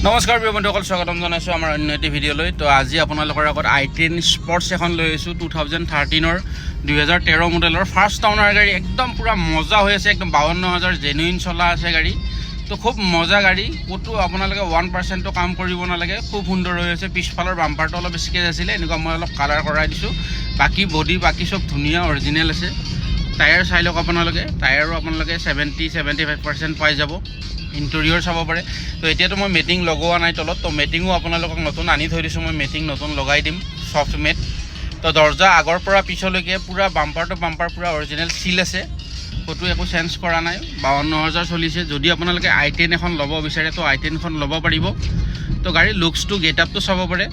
নমস্কাৰ প্ৰিয় বন্ধুসকল, স্বাগতম জনাইছোঁ আমাৰ অন্য এটি ভিডিঅ'লৈ। তো আজি আপোনালোকৰ আগত আই টেন স্পৰ্টছ এখন লৈ আহিছোঁ টু থাউজেণ্ড থাৰ্টিনৰ দুহেজাৰ তেৰ মডেলৰ। ফাৰ্ষ্ট টাউনাৰ গাড়ী, একদম পূৰা মজা হৈ আছে, একদম বাৱন্ন হাজাৰ জেনুইন চলা আছে গাড়ী। তো খুব মজা গাড়ী, ক'তো আপোনালোকে ওৱান পাৰ্চেণ্টো কাম কৰিব নালাগে। খুব সুন্দৰ হৈ আছে, পিছফালৰ বাম্পাৰটো অলপ বেছিকৈ আছিলে, এনেকুৱা মই অলপ কালাৰ কৰাই দিছোঁ। বাকী বডি বাকী চব ধুনীয়া অৰিজিনেল আছে। টায়াৰ চাই লওক আপোনালোকে টায়াৰো আপোনালোকে ছেভেণ্টি ছেভেণ্টি ফাইভ পাৰ্চেণ্ট পাই যাব। ইণ্টেৰিয়ৰ চাব পাৰে। তো এতিয়াতো মই মেটিং লগোৱা নাই তলত, তো মেটিঙো আপোনালোকক নতুন আনি থৈ দিছোঁ, মই মেটিং নতুন লগাই দিম ছফ্ট মেট তো দৰ্জা আগৰ পৰা পিছলৈকে পূৰা বাম্পাৰ টু বাম্পাৰ পূৰা অৰিজিনেল চিল আছে। ক'তো একো চেঞ্জ কৰা নাই, বাৱন্ন হাজাৰ চলিছে। যদি আপোনালোকে আই টেন এখন ল'ব বিচাৰে, তো আই টেনখন ল'ব পাৰিব। তো গাড়ীৰ লুকছটো গেট আপটো চাব পাৰে।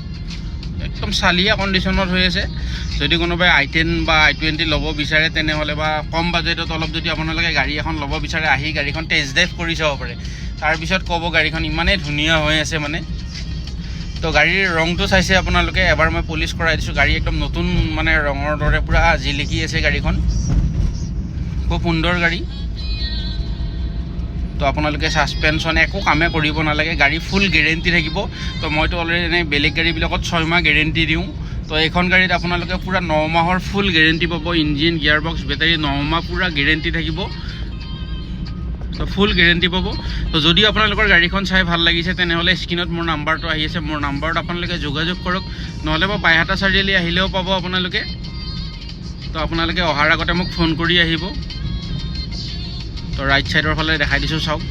একদম চালিয়া কণ্ডিশ্যনত হৈ আছে। যদি কোনোবাই আই টেন বা আই টুৱেণ্টি ল'ব বিচাৰে, তেনেহ'লে বা কম বাজেটত অলপ যদি আপোনালোকে গাড়ী এখন ল'ব বিচাৰে, আহি গাড়ীখন টেষ্ট ড্ৰাইভ কৰি চাব পাৰে। তাৰপিছত ক'ব গাড়ীখন ইমানেই ধুনীয়া হৈ আছে মানে। তো গাড়ীৰ ৰংটো চাইছে আপোনালোকে, এবাৰ মই পলিচ কৰাই দিছোঁ। গাড়ী একদম নতুন মানে ৰঙৰ দৰে পূৰা জিলিকি আছে গাড়ীখন। খুব সুন্দৰ গাড়ী। তো আপোনালোকে ছাছপেনশ্যন একো কামে কৰিব নালাগে। গাড়ী ফুল গেৰেণ্টি থাকিব। তো মইতো অলৰেডি এনেই বেলেগ গাড়ীবিলাকত ছয়মাহ গেৰেণ্টি দিওঁ। তো এইখন গাড়ীত আপোনালোকে পূৰা ন মাহৰ ফুল গেৰেণ্টি পাব। ইঞ্জিন গিয়াৰ বক্স বেটাৰী ন মাহ পূৰা গেৰেণ্টি থাকিব। তো ফুল গেৰেণ্টি পাব। তো যদি আপোনালোকৰ গাড়ীখন চাই ভালো লাগিছে, তেনেহ'লে স্ক্ৰীণত মোৰ নাম্বাৰটো আহি আছে। মোৰ নাম্বাৰত আপোনালোকে যোগাযোগ কৰক। নহ'লে বা বাইহাটা চাৰিআলি আহিলেও পাব আপোনালোকে। তো আপোনালোকে অহাৰ আগতে মোক ফোন কৰি আহিব। তো ৰাইট ছাইডৰ ফালে দেখাই দিছোঁ, চাওক।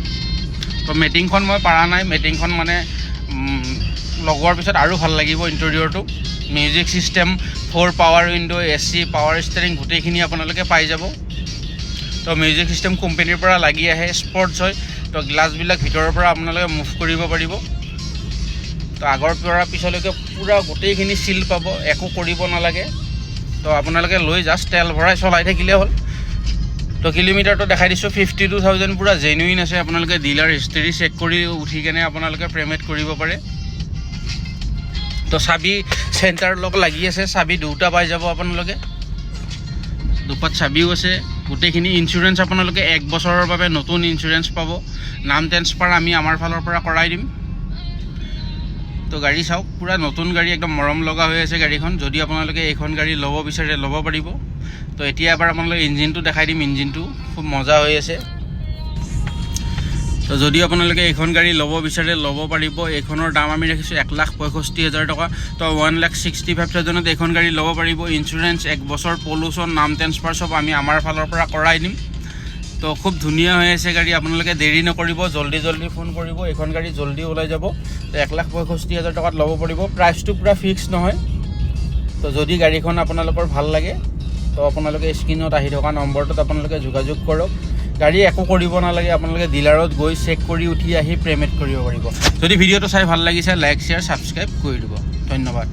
তো মেটিংখন মই পাৰা নাই। মেটিংখন মানে লগোৱাৰ পিছত আৰু ভালো লাগিব ইণ্টেৰিয়ৰটো music system four power window' A C power steering গোটেইখিনি আপোনালোকে পাই যাব। তো মিউজিক ছিষ্টেম কোম্পেনীৰ পৰা লাগি আহে স্পৰ্টছ হয়। তো গ্লাছবিলাক ভিতৰৰ পৰা আপোনালোকে মুভ কৰিব পাৰিব। তো আগৰ পৰা পিছলৈকে পূৰা গোটেইখিনি চিল পাব, একো কৰিব নালাগে। তো আপোনালোকে লৈ জাষ্ট তেল ভৰাই চলাই থাকিলে হ'ল। তো কিলোমিটাৰটো দেখাই দিছোঁ ফিফটি টু থাউজেণ্ড পূৰা জেনুইন আছে, আপোনালোকে ডিলাৰ হিষ্ট্ৰী চেক কৰি উঠি কেনে আপোনালোকে পে'মেণ্ট কৰিব পাৰে। তো চাবি চেণ্টাৰ লক লাগি আছে, চাবি দুটা পাই যাব আপোনালোকে। দুপাত চাবিও আছে, গোটেইখিনি ইঞ্চুৰেঞ্চ আপোনালোকে এক বছৰৰ বাবে নতুন ইঞ্চুৰেঞ্চ পাব। নাম ট্ৰেন্সফাৰ আমি আমাৰ ফালৰ পৰা কৰাই দিম। তো গাড়ী চাওক, পূৰা নতুন গাড়ী, একদম মৰম লগা হৈ আছে গাড়ীখন। যদি আপোনালোকে এইখন গাড়ী ল'ব বিচাৰে, ল'ব পাৰিব। তো এতিয়া এবাৰ আপোনালোকে ইঞ্জিনটো দেখাই দিম, ইঞ্জিনটো। খুব মজা হৈ আছে। তো যদি আপোনালোকে এইখন গাড়ী ল'ব বিচাৰে, ল'ব পাৰিব। এইখনৰ দাম আমি ৰাখিছোঁ এক লাখ পঁয়ষষ্ঠি হাজাৰ টকা। তো ওৱান লাখ ছিক্সটি ফাইভ থাউজেণ্ডত এইখন গাড়ী ল'ব পাৰিব। ইঞ্চুৰেঞ্চ, এক বছৰ পলিউশ্যন নাম ট্ৰেন্সফাৰ চব আমি আমাৰ ফালৰ পৰা কৰাই দিম। তো খুব ধুনীয়া হৈ আছে গাড়ী। আপোনালোকে দেৰি নকৰিব, জল্দি জল্দি ফোন কৰিব। এইখন গাড়ী জল্দি ওলাই যাব। এক লাখ পঁয়ষষ্ঠি হাজাৰ টকাত ল'ব পাৰিব। প্ৰাইচটো পূৰা ফিক্স নহয়। তো যদি গাড়ীখন আপোনালোকৰ ভালো লাগে, তো আপোনালোকে স্ক্ৰীণত আহি থকা নম্বৰটোত আপোনালোকে যোগাযোগ কৰক। গাড়ী একো কৰিব নালাগে, আপোনালোকে ডিলাৰত গৈ চেক কৰি উঠি আহি পে'মেণ্ট কৰিব পাৰিব। যদি ভিডিঅ'টো চাই ভালো লাগিছে লাইক শ্বেয়াৰ ছাবস্ক্ৰাইব কৰি দিব। ধন্যবাদ।